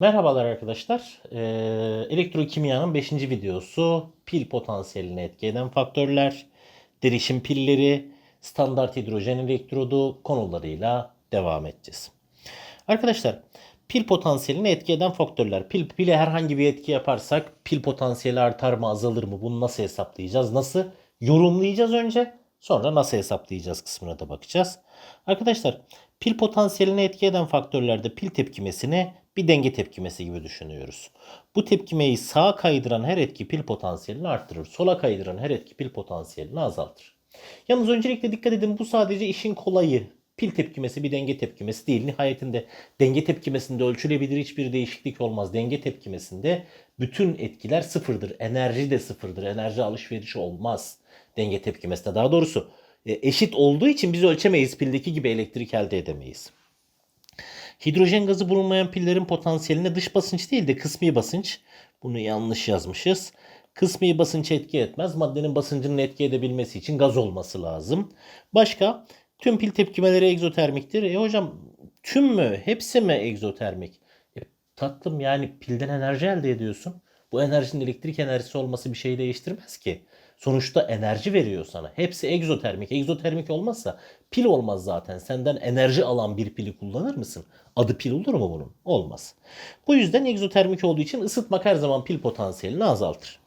Merhabalar arkadaşlar. Ee, elektrokimyanın 5. videosu pil potansiyelini etki eden faktörler, derişim pilleri, standart hidrojen elektrodu konularıyla devam edeceğiz. Arkadaşlar pil potansiyelini etki eden faktörler. Pil, pile herhangi bir etki yaparsak pil potansiyeli artar mı azalır mı bunu nasıl hesaplayacağız? Nasıl yorumlayacağız önce sonra nasıl hesaplayacağız kısmına da bakacağız. Arkadaşlar pil potansiyelini etki eden faktörlerde pil tepkimesini bir denge tepkimesi gibi düşünüyoruz. Bu tepkimeyi sağa kaydıran her etki pil potansiyelini arttırır. Sola kaydıran her etki pil potansiyelini azaltır. Yalnız öncelikle dikkat edin bu sadece işin kolayı. Pil tepkimesi bir denge tepkimesi değil. Nihayetinde denge tepkimesinde ölçülebilir hiçbir değişiklik olmaz. Denge tepkimesinde bütün etkiler sıfırdır. Enerji de sıfırdır. Enerji alışverişi olmaz. Denge tepkimesinde daha doğrusu e, eşit olduğu için biz ölçemeyiz. Pildeki gibi elektrik elde edemeyiz. Hidrojen gazı bulunmayan pillerin potansiyeline dış basınç değil de kısmi basınç. Bunu yanlış yazmışız. Kısmi basınç etki etmez. Maddenin basıncının etki edebilmesi için gaz olması lazım. Başka? Tüm pil tepkimeleri egzotermiktir. E hocam tüm mü? Hepsi mi egzotermik? E, tatlım yani pilden enerji elde ediyorsun. Bu enerjinin elektrik enerjisi olması bir şey değiştirmez ki. Sonuçta enerji veriyor sana. Hepsi egzotermik. Egzotermik olmazsa pil olmaz zaten. Senden enerji alan bir pili kullanır mısın? Adı pil olur mu bunun? Olmaz. Bu yüzden egzotermik olduğu için ısıtmak her zaman pil potansiyelini azaltır.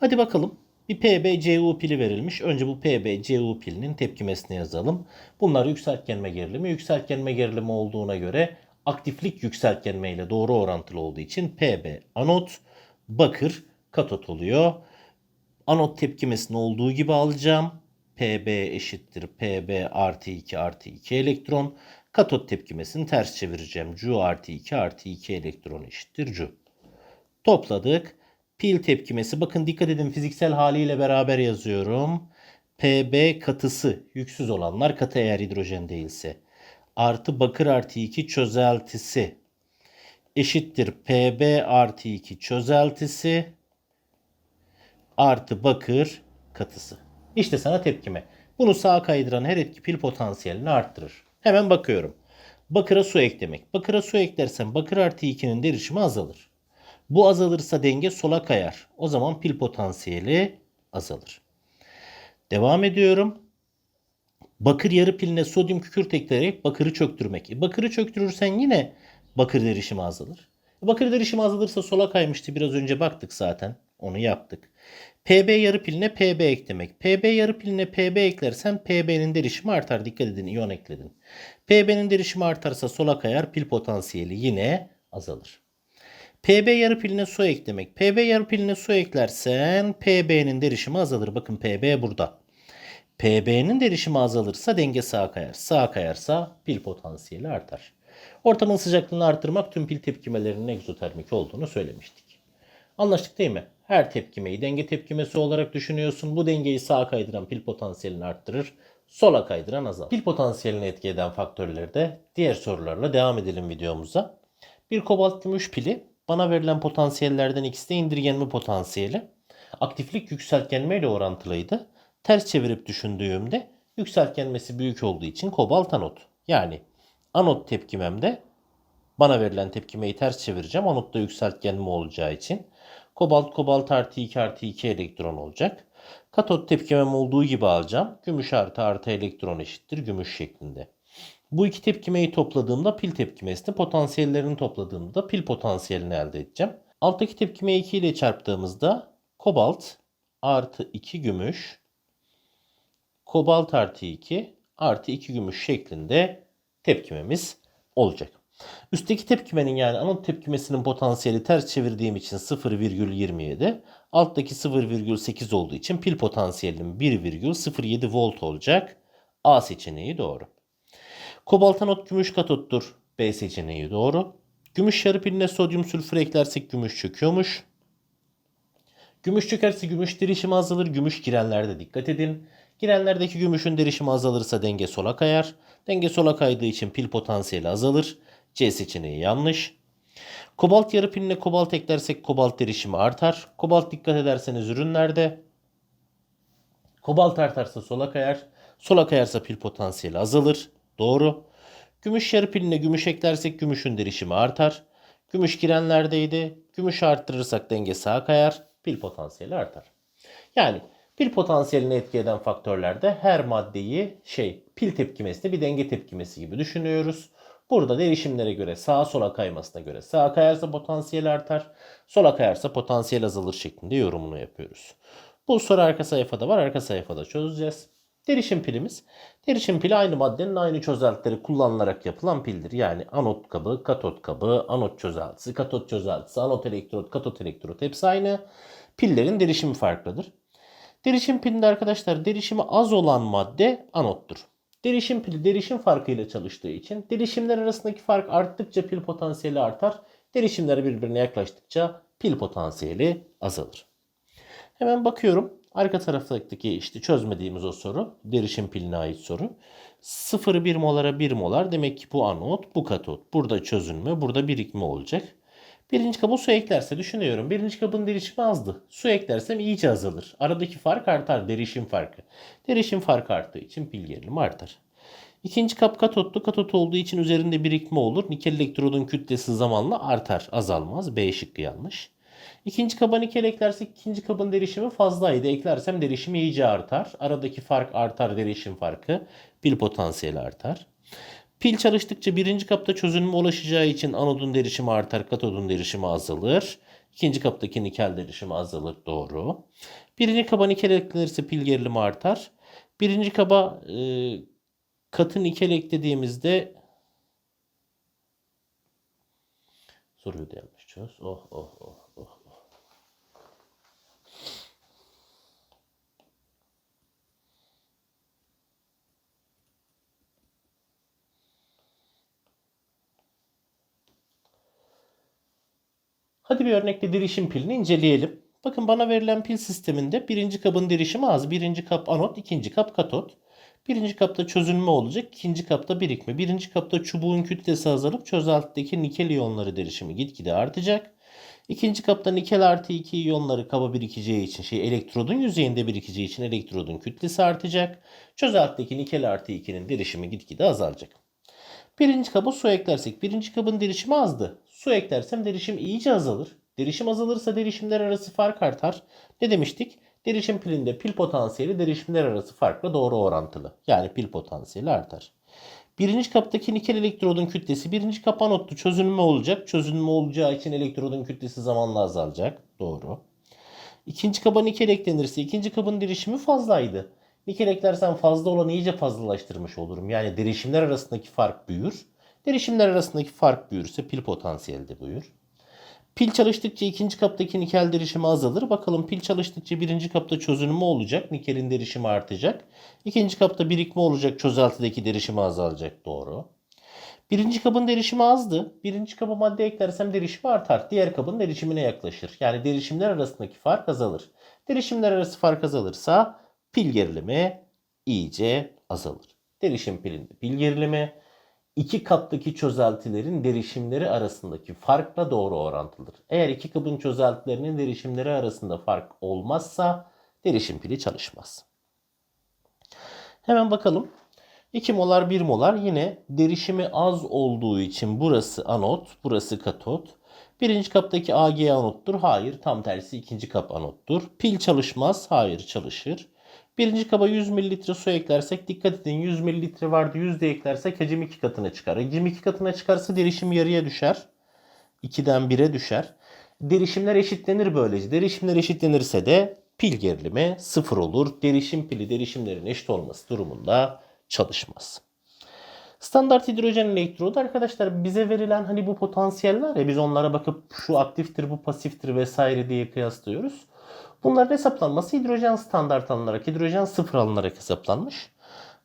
Hadi bakalım. Bir PbCu pili verilmiş. Önce bu PbCu pilinin tepkimesini yazalım. Bunlar yükseltgenme gerilimi. Yükseltgenme gerilimi olduğuna göre aktiflik yükseltgenme ile doğru orantılı olduğu için Pb anot, bakır katot oluyor. Anot tepkimesini olduğu gibi alacağım. Pb eşittir Pb artı 2 artı 2 elektron. Katot tepkimesini ters çevireceğim. Cu artı 2 artı 2 elektron eşittir Cu. Topladık. Pil tepkimesi. Bakın dikkat edin fiziksel haliyle beraber yazıyorum. Pb katısı yüksüz olanlar katı eğer hidrojen değilse. Artı bakır artı 2 çözeltisi eşittir Pb artı 2 çözeltisi artı bakır katısı. İşte sana tepkime. Bunu sağa kaydıran her etki pil potansiyelini arttırır. Hemen bakıyorum. Bakıra su eklemek. Bakıra su eklersen bakır artı 2'nin derişimi azalır. Bu azalırsa denge sola kayar. O zaman pil potansiyeli azalır. Devam ediyorum. Bakır yarı piline sodyum kükürt ekleyerek bakırı çöktürmek. E, bakırı çöktürürsen yine bakır derişimi azalır. E, bakır derişimi azalırsa sola kaymıştı. Biraz önce baktık zaten. Onu yaptık. PB yarı piline PB eklemek. PB yarı piline PB eklersen PB'nin derişimi artar. Dikkat edin iyon ekledin. PB'nin derişimi artarsa sola kayar. Pil potansiyeli yine azalır. PB yarı piline su eklemek. PB yarı piline su eklersen PB'nin derişimi azalır. Bakın PB burada. PB'nin derişimi azalırsa denge sağa kayar. Sağa kayarsa pil potansiyeli artar. Ortamın sıcaklığını arttırmak tüm pil tepkimelerinin egzotermik olduğunu söylemiştik. Anlaştık değil mi? Her tepkimeyi denge tepkimesi olarak düşünüyorsun. Bu dengeyi sağa kaydıran pil potansiyelini arttırır. Sola kaydıran azalır. Pil potansiyelini etki eden faktörleri de diğer sorularla devam edelim videomuza. Bir kobalt gümüş pili bana verilen potansiyellerden ikisi de indirgenme potansiyeli. Aktiflik yükseltgenme ile orantılıydı. Ters çevirip düşündüğümde yükseltgenmesi büyük olduğu için kobalt anot. Yani anot tepkimemde bana verilen tepkimeyi ters çevireceğim. Anotta yükseltgenme olacağı için. Kobalt kobalt artı 2 artı 2 elektron olacak. Katot tepkimem olduğu gibi alacağım. Gümüş artı artı elektron eşittir gümüş şeklinde. Bu iki tepkimeyi topladığımda pil tepkimesini, potansiyellerini topladığımda pil potansiyelini elde edeceğim. Alttaki tepkimeyi 2 ile çarptığımızda kobalt artı 2 gümüş, kobalt artı 2 artı 2 gümüş şeklinde tepkimemiz olacak. Üstteki tepkimenin yani anot tepkimesinin potansiyeli ters çevirdiğim için 0,27. Alttaki 0,8 olduğu için pil potansiyelinin 1,07 volt olacak. A seçeneği doğru. Kobalt anot gümüş katottur. B seçeneği doğru. Gümüş yarı piline sodyum sülfür eklersek gümüş çöküyormuş. Gümüş çökerse gümüş derişimi azalır. Gümüş girenlerde dikkat edin. Girenlerdeki gümüşün derişimi azalırsa denge sola kayar. Denge sola kaydığı için pil potansiyeli azalır. C seçeneği yanlış. Kobalt yarı piline kobalt eklersek kobalt derişimi artar. Kobalt dikkat ederseniz ürünlerde. Kobalt artarsa sola kayar. Sola kayarsa pil potansiyeli azalır. Doğru. Gümüş yarı piline gümüş eklersek gümüşün derişimi artar. Gümüş girenlerdeydi. Gümüş arttırırsak denge sağa kayar. Pil potansiyeli artar. Yani pil potansiyelini etki eden faktörlerde her maddeyi şey pil tepkimesi de bir denge tepkimesi gibi düşünüyoruz. Burada değişimlere göre sağa sola kaymasına göre sağa kayarsa potansiyel artar. Sola kayarsa potansiyel azalır şeklinde yorumunu yapıyoruz. Bu soru arka sayfada var. Arka sayfada çözeceğiz. Derişim pilimiz. Derişim pili aynı maddenin aynı çözeltileri kullanılarak yapılan pildir. Yani anot kabı, katot kabı, anot çözeltisi, katot çözeltisi, anot elektrot, katot elektrot hepsi aynı. Pillerin derişimi farklıdır. Derişim pilinde arkadaşlar derişimi az olan madde anottur. Derişim pili derişim farkıyla çalıştığı için derişimler arasındaki fark arttıkça pil potansiyeli artar. Derişimler birbirine yaklaştıkça pil potansiyeli azalır. Hemen bakıyorum. Arka taraftaki işte çözmediğimiz o soru. Derişim piline ait soru. 0,1 molara 1 molar. Demek ki bu anot, bu katot. Burada çözünme, burada birikme olacak. Birinci kaba su eklerse düşünüyorum. Birinci kabın derişimi azdı. Su eklersem iyice azalır. Aradaki fark artar. Derişim farkı. Derişim farkı arttığı için pil gerilimi artar. İkinci kap katotlu. Katot olduğu için üzerinde birikme olur. Nikel elektrodun kütlesi zamanla artar. Azalmaz. B şıkkı yanlış. İkinci kaba nikel eklersek ikinci kabın derişimi fazlaydı. Eklersem derişimi iyice artar. Aradaki fark artar derişim farkı. Pil potansiyeli artar. Pil çalıştıkça birinci kapta çözünüme ulaşacağı için anodun derişimi artar, katodun derişimi azalır. İkinci kaptaki nikel derişimi azalır. Doğru. Birinci kaba nikel eklenirse pil gerilimi artar. Birinci kaba e, katı nikel eklediğimizde soruyu da oh oh. oh. Hadi bir örnekte derişim pilini inceleyelim. Bakın bana verilen pil sisteminde birinci kabın derişimi az. Birinci kap anot, ikinci kap katot. Birinci kapta çözünme olacak, ikinci kapta birikme. Birinci kapta çubuğun kütlesi azalıp çözeltideki nikel iyonları derişimi gitgide artacak. İkinci kapta nikel artı 2 iyonları kaba birikeceği için şey elektrodun yüzeyinde birikeceği için elektrodun kütlesi artacak. Çözeltideki nikel artı 2'nin derişimi gitgide azalacak. Birinci kaba su eklersek birinci kabın derişimi azdı. Su eklersem derişim iyice azalır. Derişim azalırsa derişimler arası fark artar. Ne demiştik? Derişim pilinde pil potansiyeli derişimler arası farkla doğru orantılı. Yani pil potansiyeli artar. Birinci kaptaki nikel elektrodun kütlesi birinci kap anotlu çözünme olacak. Çözünme olacağı için elektrodun kütlesi zamanla azalacak. Doğru. İkinci kaba nikel eklenirse ikinci kabın derişimi fazlaydı. Nikel eklersen fazla olanı iyice fazlalaştırmış olurum. Yani derişimler arasındaki fark büyür. Derişimler arasındaki fark büyürse pil potansiyeli de büyür. Pil çalıştıkça ikinci kaptaki nikel derişimi azalır. Bakalım pil çalıştıkça birinci kapta çözünme olacak. Nikelin derişimi artacak. İkinci kapta birikme olacak. Çözeltideki derişimi azalacak. Doğru. Birinci kabın derişimi azdı. Birinci kaba madde eklersem derişimi artar. Diğer kabın derişimine yaklaşır. Yani derişimler arasındaki fark azalır. Derişimler arası fark azalırsa pil gerilimi iyice azalır. Derişim pilinde pil gerilimi iki kaptaki çözeltilerin derişimleri arasındaki farkla doğru orantılıdır. Eğer iki kabın çözeltilerinin derişimleri arasında fark olmazsa derişim pili çalışmaz. Hemen bakalım. 2 molar 1 molar yine derişimi az olduğu için burası anot, burası katot. Birinci kaptaki Ag anottur. Hayır tam tersi ikinci kap anottur. Pil çalışmaz. Hayır çalışır. Birinci kaba 100 mililitre su eklersek dikkat edin 100 mililitre vardı 100 de eklersek hacim 2 katına çıkar. Hacim 2 katına çıkarsa derişim yarıya düşer. 2'den 1'e düşer. Derişimler eşitlenir böylece. Derişimler eşitlenirse de pil gerilimi sıfır olur. Derişim pili derişimlerin eşit olması durumunda çalışmaz. Standart hidrojen elektrodu arkadaşlar bize verilen hani bu potansiyel var ya biz onlara bakıp şu aktiftir bu pasiftir vesaire diye kıyaslıyoruz. Bunların hesaplanması hidrojen standart alınarak, hidrojen sıfır alınarak hesaplanmış.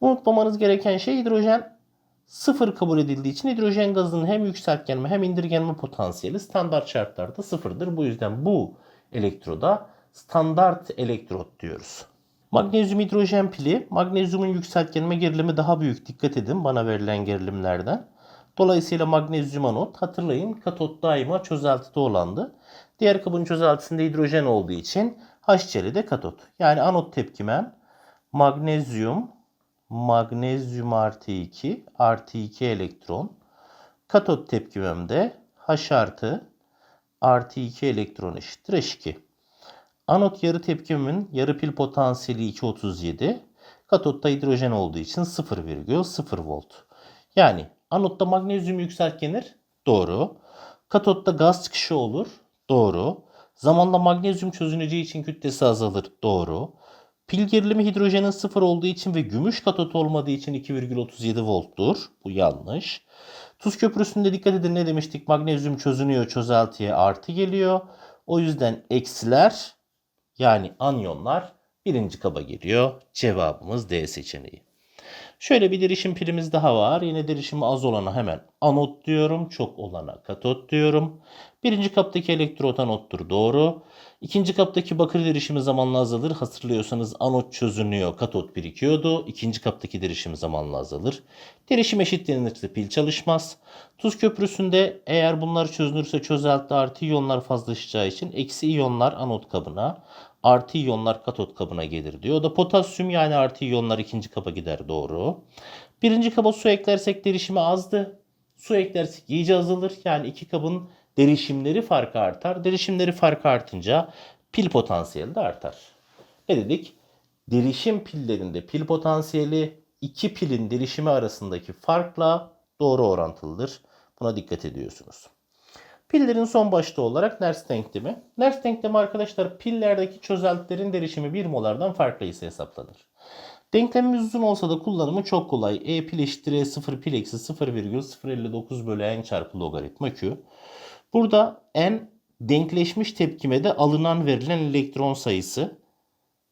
Unutmamanız gereken şey hidrojen sıfır kabul edildiği için hidrojen gazının hem yükseltgenme hem indirgenme potansiyeli standart şartlarda sıfırdır. Bu yüzden bu elektroda standart elektrot diyoruz. Magnezyum hidrojen pili, magnezyumun yükseltgenme gerilimi daha büyük. Dikkat edin bana verilen gerilimlerden. Dolayısıyla magnezyum anot hatırlayın katot daima çözeltide olandı. Diğer kabın çözeltisinde hidrojen olduğu için HCl de katot. Yani anot tepkimem magnezyum magnezyum artı 2 artı 2 elektron. Katot tepkimem de H artı artı 2 elektron eşittir H2. Anot yarı tepkimin yarı pil potansiyeli 237. Katotta hidrojen olduğu için 0,0 volt. Yani anotta magnezyum yükseltgenir. Doğru. Katotta gaz çıkışı olur. Doğru. Zamanla magnezyum çözüneceği için kütlesi azalır. Doğru. Pil gerilimi hidrojenin sıfır olduğu için ve gümüş katot olmadığı için 2,37 volttur. Bu yanlış. Tuz köprüsünde dikkat edin ne demiştik? Magnezyum çözünüyor, çözeltiye artı geliyor. O yüzden eksiler yani anyonlar birinci kaba geliyor. Cevabımız D seçeneği. Şöyle bir derişim pilimiz daha var. Yine derişimi az olana hemen anot diyorum. Çok olana katot diyorum. Birinci kaptaki elektrot anottur. Doğru. İkinci kaptaki bakır derişimi zamanla azalır. Hatırlıyorsanız anot çözünüyor, katot birikiyordu. İkinci kaptaki derişim zamanla azalır. Derişim eşitlenirse pil çalışmaz. Tuz köprüsünde eğer bunlar çözünürse çözelti artı iyonlar fazlaşacağı için eksi iyonlar anot kabına, artı iyonlar katot kabına gelir diyor. O da potasyum yani artı iyonlar ikinci kaba gider doğru. Birinci kaba su eklersek derişimi azdı. Su eklersek iyice azalır. Yani iki kabın derişimleri farkı artar. Derişimleri farkı artınca pil potansiyeli de artar. Ne dedik? Derişim pillerinde pil potansiyeli iki pilin derişimi arasındaki farkla doğru orantılıdır. Buna dikkat ediyorsunuz. Pillerin son başta olarak Nernst denklemi. Nernst denklemi arkadaşlar pillerdeki çözeltilerin derişimi 1 molardan farklı ise hesaplanır. Denklemimiz uzun olsa da kullanımı çok kolay. E pil eşittir E0 pil eksi 0,059 bölü n çarpı logaritma Q. Burada n denkleşmiş tepkimede alınan verilen elektron sayısı.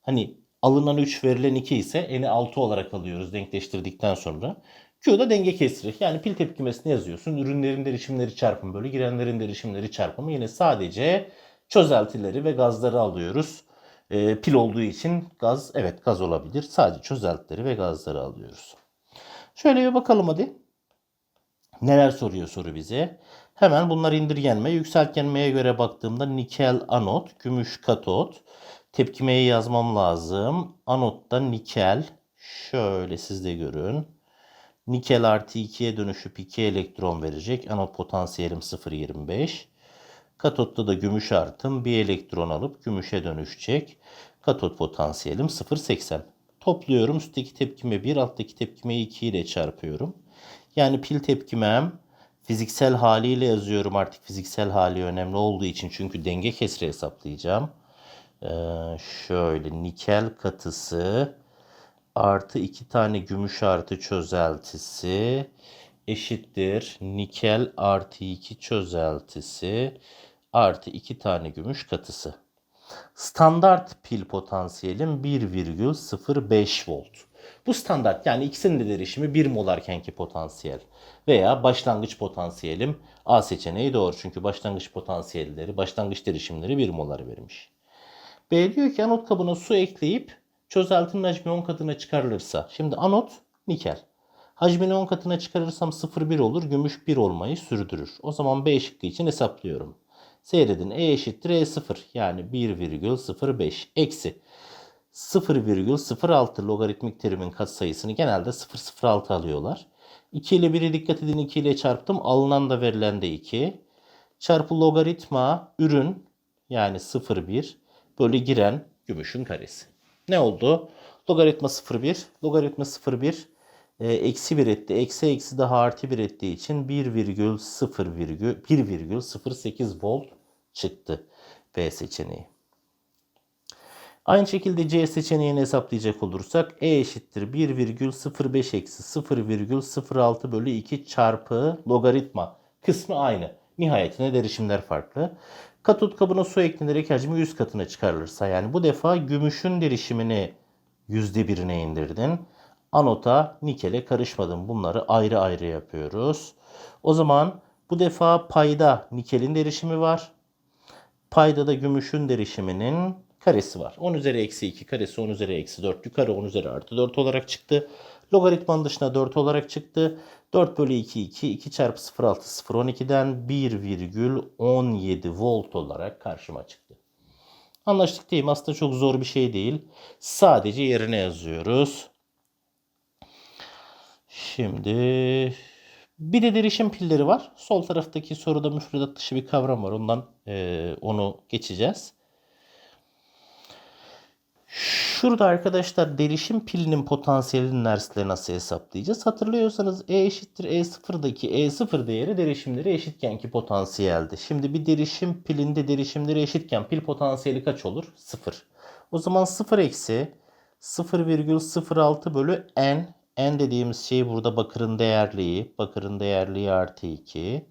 Hani alınan 3 verilen 2 ise n'i 6 olarak alıyoruz denkleştirdikten sonra. Q da denge kesiri. Yani pil tepkimesini yazıyorsun. Ürünlerin derişimleri çarpımı bölü girenlerin derişimleri çarpımı. Yine sadece çözeltileri ve gazları alıyoruz. Ee, pil olduğu için gaz evet gaz olabilir. Sadece çözeltileri ve gazları alıyoruz. Şöyle bir bakalım hadi. Neler soruyor soru bize? Hemen bunlar indirgenme. Yükseltgenmeye göre baktığımda nikel anot, gümüş katot. Tepkimeyi yazmam lazım. Anotta nikel. Şöyle siz de görün. Nikel artı 2'ye dönüşüp 2 elektron verecek. Anot potansiyelim 0.25. Katotta da gümüş artım bir elektron alıp gümüşe dönüşecek. Katot potansiyelim 0.80. Topluyorum. Üstteki tepkime 1, alttaki tepkime 2 ile çarpıyorum. Yani pil tepkimem fiziksel haliyle yazıyorum. Artık fiziksel hali önemli olduğu için çünkü denge kesri hesaplayacağım. Ee, şöyle nikel katısı artı iki tane gümüş artı çözeltisi eşittir nikel artı 2 çözeltisi artı 2 tane gümüş katısı. Standart pil potansiyelim 1,05 volt. Bu standart yani ikisinin de derişimi 1 molarkenki potansiyel veya başlangıç potansiyelim A seçeneği doğru. Çünkü başlangıç potansiyelleri, başlangıç derişimleri 1 molar vermiş. B diyor ki anot kabına su ekleyip çözeltinin hacmi 10 katına çıkarılırsa. Şimdi anot nikel. Hacmini 10 katına çıkarırsam 0,1 olur. Gümüş 1 olmayı sürdürür. O zaman B şıkkı için hesaplıyorum. Seyredin E eşittir E0 yani 1,05 eksi 0,06 logaritmik terimin katsayısını genelde 0,06 alıyorlar. 2 ile 1'i dikkat edin 2 ile çarptım. Alınan da verilen de 2. Çarpı logaritma ürün yani 0,1 bölü giren gümüşün karesi. Ne oldu? Logaritma 0,1. Logaritma 0,1 e, eksi 1 etti. Eksi eksi daha artı 1 ettiği için 1,0,1,08 volt çıktı B seçeneği. Aynı şekilde C seçeneğini hesaplayacak olursak E eşittir 1,05 eksi 0,06 bölü 2 çarpı logaritma kısmı aynı. Nihayetinde derişimler farklı. Katot kabına su eklenerek hacmi 100 katına çıkarılırsa yani bu defa gümüşün derişimini %1'ine indirdin. Anota nikele karışmadın. Bunları ayrı ayrı yapıyoruz. O zaman bu defa payda nikelin derişimi var. Payda da gümüşün derişiminin karesi var. 10 üzeri eksi 2 karesi 10 üzeri eksi 4 yukarı 10 üzeri artı 4 olarak çıktı. Logaritmanın dışına 4 olarak çıktı. 4 bölü 2 2 2 çarpı 0,6 0,12'den 1,17 volt olarak karşıma çıktı. Anlaştık değil mi? Aslında çok zor bir şey değil. Sadece yerine yazıyoruz. Şimdi Bir de derişim pilleri var. Sol taraftaki soruda müfredat dışı bir kavram var. Ondan eee, onu geçeceğiz. Şurada arkadaşlar derişim pilinin potansiyelini Nernst'le nasıl hesaplayacağız? Hatırlıyorsanız E eşittir E0'daki E0 değeri derişimleri eşitkenki potansiyeldi. Şimdi bir derişim pilinde derişimleri eşitken pil potansiyeli kaç olur? 0. O zaman 0 eksi 0,06 bölü N. N dediğimiz şey burada bakırın değerliği. Bakırın değerliği artı 2.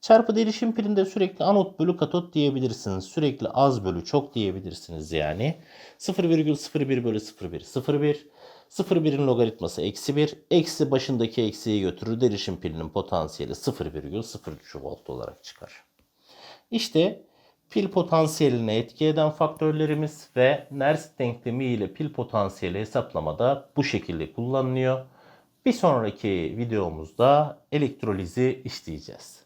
Çarpı derişim pilinde sürekli anot bölü katot diyebilirsiniz. Sürekli az bölü çok diyebilirsiniz yani. 0,01 bölü 01 01. 01'in logaritması eksi 1. Eksi başındaki eksiği götürür. Derişim pilinin potansiyeli 0,03 volt olarak çıkar. İşte pil potansiyeline etki eden faktörlerimiz ve Nernst denklemi ile pil potansiyeli hesaplamada bu şekilde kullanılıyor. Bir sonraki videomuzda elektrolizi işleyeceğiz.